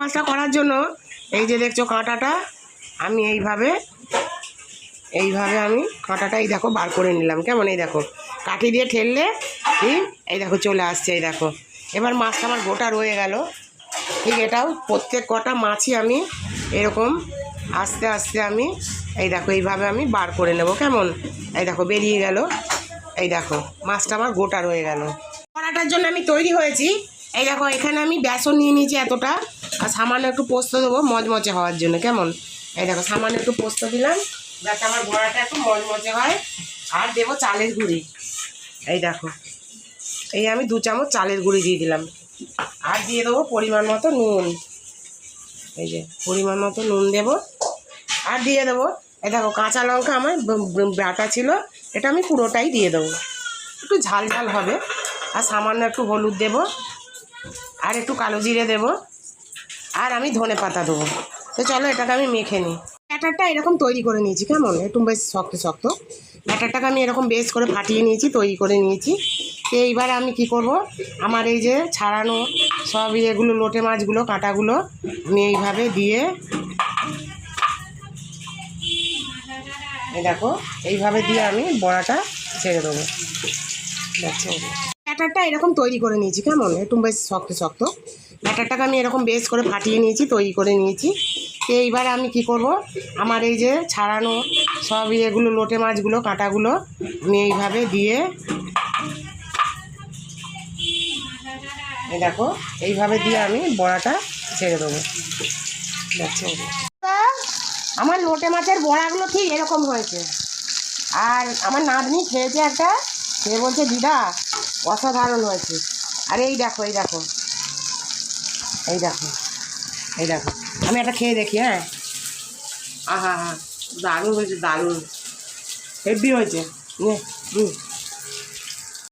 মাছটা করার জন্য, এই যে দেখছ কাঁটাটা, আমি এইভাবে এইভাবে আমি কাঁটাটা এই দেখো বার করে নিলাম। কেমন? এই দেখো, কাঠি দিয়ে ঠেললে এই এই দেখো চলে আসছে, এই দেখো। এবার মাছটা আমার গোটা রয়ে গেল। ঠিক এটাও প্রত্যেক কটা মাছই আমি এরকম আস্তে আস্তে আমি, এই দেখো এইভাবে আমি বার করে নেব। কেমন? এই দেখো বেরিয়ে গেল। এই দেখো, মাছটা আমার গোটা রয়ে গেল। কড়াটার জন্য আমি তৈরি হয়েছি। এই দেখো, এখানে আমি বেসন নিয়ে নিয়েছি এতটা। আর সামান্য একটু পোস্ত দেবো মচমচে হওয়ার জন্য, কেমন? এই দেখো, সামান্য একটু পোস্ত দিলাম। যাতে আমার বড়াটা একটু মচমচে হয়। আর দেবো চালের গুঁড়ি। এই দেখো, এই আমি দু চামচ চালের গুঁড়ি দিয়ে দিলাম। আর দিয়ে দেবো পরিমাণ মতো নুন। এই যে, পরিমাণ মতো নুন দেবো। আর দিয়ে দেবো, এই দেখো, কাঁচা লঙ্কা আমার বাটা ছিল, এটা আমি পুরোটাই দিয়ে দেবো। একটু ঝাল ঝাল হবে। আর সামান্য একটু হলুদ দেবো। আর একটু কালো জিরে দেবো। আর আমি ধনে পাতা দেবো। তো চলো এটাকে আমি মেখে নিই। ব্যাটারটা এরকম তৈরি করে নিয়েছি, কেমন? একটু বেশ শক্ত শক্ত। ব্যাটারটাকে আমি এরকম বেশ করে ফাটিয়ে নিয়েছি, তৈরি করে নিয়েছি। তো এইবার আমি কি করব? আমার এই যে ছাড়ানো সব ইয়েগুলো, লোটে মাছগুলো, কাঁটাগুলো, আমি এইভাবে দিয়ে দেখো, এইভাবে দিয়ে আমি বড়াটা ছেড়ে দেবো। ব্যাটারটা এরকম তৈরি করে নিয়েছি, কেমন? একটু বেশ শক্ত শক্ত। ব্যাটারটাকে আমি এরকম বেশ করে ফাটিয়ে নিয়েছি, তৈরি করে নিয়েছি। তো এইবার আমি কি করব? আমার এই যে ছাড়ানো সব ইয়েগুলো, লোটে মাছগুলো, কাঁটাগুলো, আমি এইভাবে দিয়ে দেখো, এইভাবে দিয়ে আমি বড়াটা ছেড়ে দেবো। আমার লোটে মাছের বড়াগুলো ঠিক এরকম হয়েছে। আর আমার নাতনি খেয়েছে একটা সে বলছে, দিদা, অসাধারণ হয়েছে। আর, এই দেখো এই দেখো। এই দেখো এই দেখো। আমি একটা খেয়ে দেখি হ্যাঁ? আহা হা দারুণ হয়েছে, দারুণ। হেভি হয়েছে। নে হুম